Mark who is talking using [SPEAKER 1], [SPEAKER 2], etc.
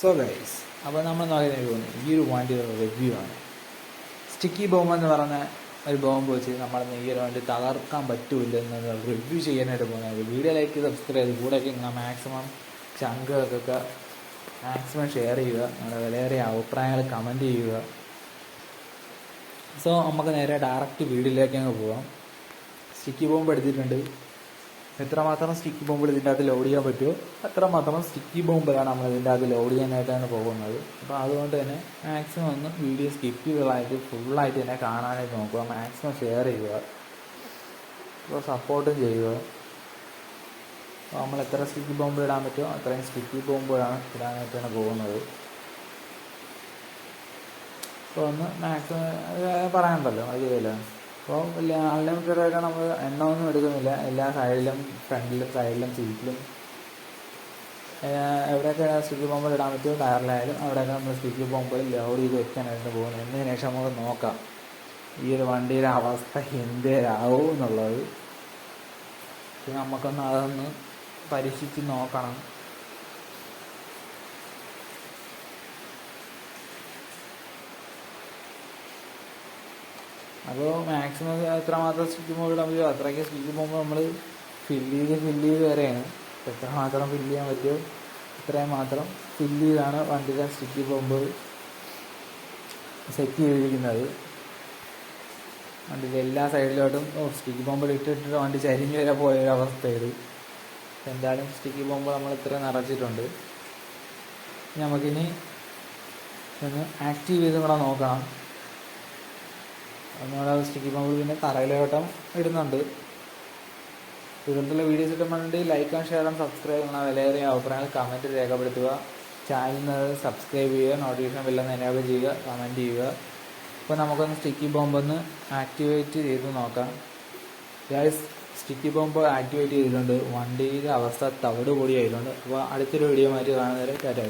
[SPEAKER 1] So guys അപ്പോൾ നമ്മൾ നോക്കുന്നത് പോകുന്നത് ഈ ഒരു വണ്ടിയുടെ റിവ്യൂ ആണ്. സ്റ്റിക്കി ബോംബ് എന്ന് പറഞ്ഞ ഒരു ബോംബ് വെച്ച് നമ്മൾ ഈ ഒരു വണ്ടി തകർക്കാൻ പറ്റില്ല എന്നത് റിവ്യൂ ചെയ്യാനായിട്ട് പോകുന്നത്. വീഡിയോ ലൈക്ക് സബ്സ്ക്രൈബ് ചെയ്ത് കൂടെയൊക്കെ ഇങ്ങനെ മാക്സിമം ചങ്കുകൾക്കൊക്കെ മാക്സിമം ഷെയർ ചെയ്യുക. നിങ്ങളുടെ വിലയേറിയ അഭിപ്രായങ്ങൾ കമന്റ് ചെയ്യുക. സോ നമുക്ക് നേരെ ഡയറക്റ്റ് വീഡിയോയിലേക്ക് അങ്ങ് പോവാം. സ്റ്റിക്കി ബോംബ് എടുത്തിട്ടുണ്ട്. എത്രമാത്രം സ്റ്റിക്കി ബോംബുകൾ ഇതിന്റെ അകത്ത് ലോഡ് ചെയ്യാൻ പറ്റുമോ അത്രമാത്രം സ്റ്റിക്കി ബോംബുകളാണ് നമ്മൾ ഇതിന്റെ അകത്ത് ലോഡ് ചെയ്യാനായിട്ടാണ് പോകുന്നത്. അപ്പോൾ അതുകൊണ്ട് തന്നെ മാക്സിമം ഒന്ന് വീഡിയോ സ്കിപ്പ് ചെയ്തതായിട്ട് ഫുള്ളായിട്ട് തന്നെ കാണാനായിട്ട് നോക്കുക. മാക്സിമം ഷെയർ ചെയ്യുക. അപ്പോൾ സപ്പോർട്ടും ചെയ്യുക. അപ്പോൾ നമ്മൾ എത്ര സ്റ്റിക്കി ബോംബ് ഇടാൻ പറ്റുമോ അത്രയും സ്റ്റിക്കി ബോംബുകളാണ് ഇടാനായിട്ടാണ് പോകുന്നത്. അപ്പോൾ ഒന്ന് മാക്സിമം പറയാനുണ്ടല്ലോ അത് ചെയ്യല്ലോ? അപ്പോൾ വലിയ അൺലിമിറ്റഡായിട്ട് നമ്മൾ എണ്ണ ഒന്നും എടുക്കുന്നില്ല. എല്ലാ സൈഡിലും ഫ്രണ്ടിലും സൈഡിലും സീറ്റിലും എവിടെയൊക്കെ സ്റ്റിക്കി ബോംബ് ഇടാൻ പറ്റുമോ ടയറിലായാലും അവിടെയൊക്കെ നമ്മൾ സ്റ്റിക്കി ബോംബ് ലോഡ് ചെയ്ത് വെക്കാനായിട്ട് പോകുന്നത്. എന്നതിന് ശേഷം നമുക്ക് നോക്കാം. ഈ ഒരു വണ്ടിയുടെ അവസ്ഥ എന്തേരാവും എന്നുള്ളത്. നമുക്കൊന്ന് അതൊന്ന് പരീക്ഷിച്ച് നോക്കണം. അപ്പോൾ മാക്സിമം എത്രമാത്രം ബോംബ് ഇടാൻ പറ്റുമോ? അത്രയ്ക്ക് സ്റ്റിക്ക് ബോംബ് നമ്മൾ ഫില്ല് ചെയ്ത് ഫില്ല് ചെയ്ത് വരെയാണ്. എത്രമാത്രം ഫില്ല് ചെയ്യാൻ പറ്റുമോ? അത്രയും മാത്രം ഫില്ല് ചെയ്താണ് വണ്ടിയുടെ സ്റ്റിക്കി പോകുമ്പോൾ സെറ്റ് ചെയ്തിരിക്കുന്നത്. വണ്ടിയുടെ എല്ലാ സൈഡിലോട്ടും സ്റ്റിക്കി ബോംബിൽ ഇട്ടിട്ടിട്ട് വണ്ടി ചരിഞ്ഞ് വരെ പോയ ഒരു എന്തായാലും സ്റ്റിക്കി ബോംബ് നമ്മൾ ഇത്ര നിറച്ചിട്ടുണ്ട്. നമുക്കിനി ഒന്ന് ആക്റ്റീവ് ചെയ്ത് കൂടെ നോക്കണം. ഒന്നുകൂടെ സ്റ്റിക്കി ബോംബ് പിന്നെ തറയിലോട്ടം ഇടുന്നുണ്ട്. ഇതുപോലുള്ള videos ഇട്ടുമ്പോഴുണ്ട് like and share and subscribe ചെയ്യണം വിലയേറിയ അഭിപ്രായങ്ങൾ കമന്റ് രേഖപ്പെടുത്തുക. ചാനലിന് സബ്സ്ക്രൈബ് ചെയ്യുക നോട്ടിഫിക്കേഷൻ ബെല്ലൊന്ന് എനേബിൾ ചെയ്യുക കമന്റ് ചെയ്യുക. അപ്പോൾ നമുക്കൊന്ന് സ്റ്റിക്കി ബോംബ് ഒന്ന് ആക്ടിവേറ്റ് ചെയ്ത് നോക്കാം. ഗൈസ് സ്റ്റിക്കി ബോംബ് ആക്ടിവേറ്റ് ചെയ്തിട്ടുണ്ട്. വണ്ടിയുടെ അവസ്ഥ തവിട് പൊടിയായിട്ടുണ്ട്. അപ്പോൾ അടുത്തൊരു വീഡിയോ മാറ്റി കാണുന്നവരെ ടാറ്റ